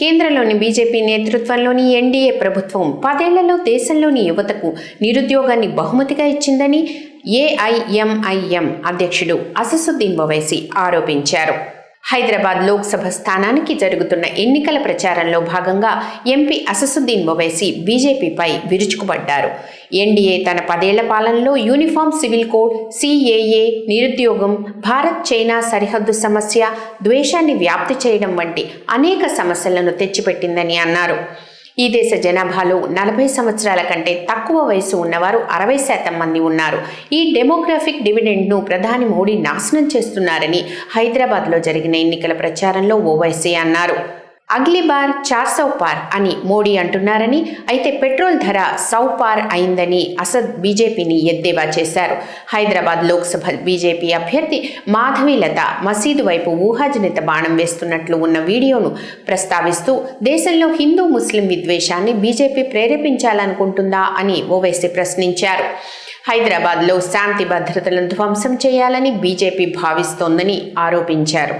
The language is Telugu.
కేంద్రంలోని బీజేపీ నేతృత్వంలోని ఎన్డీఏ ప్రభుత్వం పదేళ్ళలో దేశంలోని యువతకు నిరుద్యోగాన్ని బహుమతిగా ఇచ్చిందని ఏఐఎంఐఎం అధ్యక్షుడు అససుద్దీన్ ఒవైసీ ఆరోపించారు. హైదరాబాద్ లోక్సభ స్థానానికి జరుగుతున్న ఎన్నికల ప్రచారంలో భాగంగా ఎంపీ అససుద్దీన్ ఒవైసీ బీజేపీపై విరుచుకుపడ్డారు. ఎన్డీఏ తన పదేళ్ళ పాలనలో యూనిఫామ్ సివిల్ కోడ్ సిఏఏ నిరుద్యోగం భారత్ చైనా సరిహద్దు సమస్య ద్వేషాన్ని వ్యాప్తి చేయడం వంటి అనేక సమస్యలను తెచ్చిపెట్టిందని అన్నారు. ఈ దేశ జనాభాలో నలభై సంవత్సరాల కంటే తక్కువ వయసు ఉన్నవారు అరవై శాతం మంది ఉన్నారు. ఈ డెమోగ్రాఫిక్ డివిడెండ్ను ప్రధాని మోడీ నాశనం చేస్తున్నారని హైదరాబాద్లో జరిగిన ఎన్నికల ప్రచారంలో ఓవైసీ అన్నారు. అగ్లీ బార్ చార్ సౌ పార్ అని మోడీ అంటున్నారని అయితే పెట్రోల్ ధర సౌ పార్ అయిందని అసద్ బీజేపీని ఎద్దేవా చేశారు. హైదరాబాద్ లోక్సభ బీజేపీ అభ్యర్థి మాధవీలత మసీదు వైపు ఊహాజనిత బాణం వేస్తున్నట్లు ఉన్న వీడియోను ప్రస్తావిస్తూ దేశంలో హిందూ ముస్లిం విద్వేషాన్ని బీజేపీ ప్రేరేపించాలనుకుంటుందా అని ఓవైసీ ప్రశ్నించారు. హైదరాబాద్లో శాంతి భద్రతలను ధ్వంసం చేయాలని బీజేపీ భావిస్తోందని ఆరోపించారు.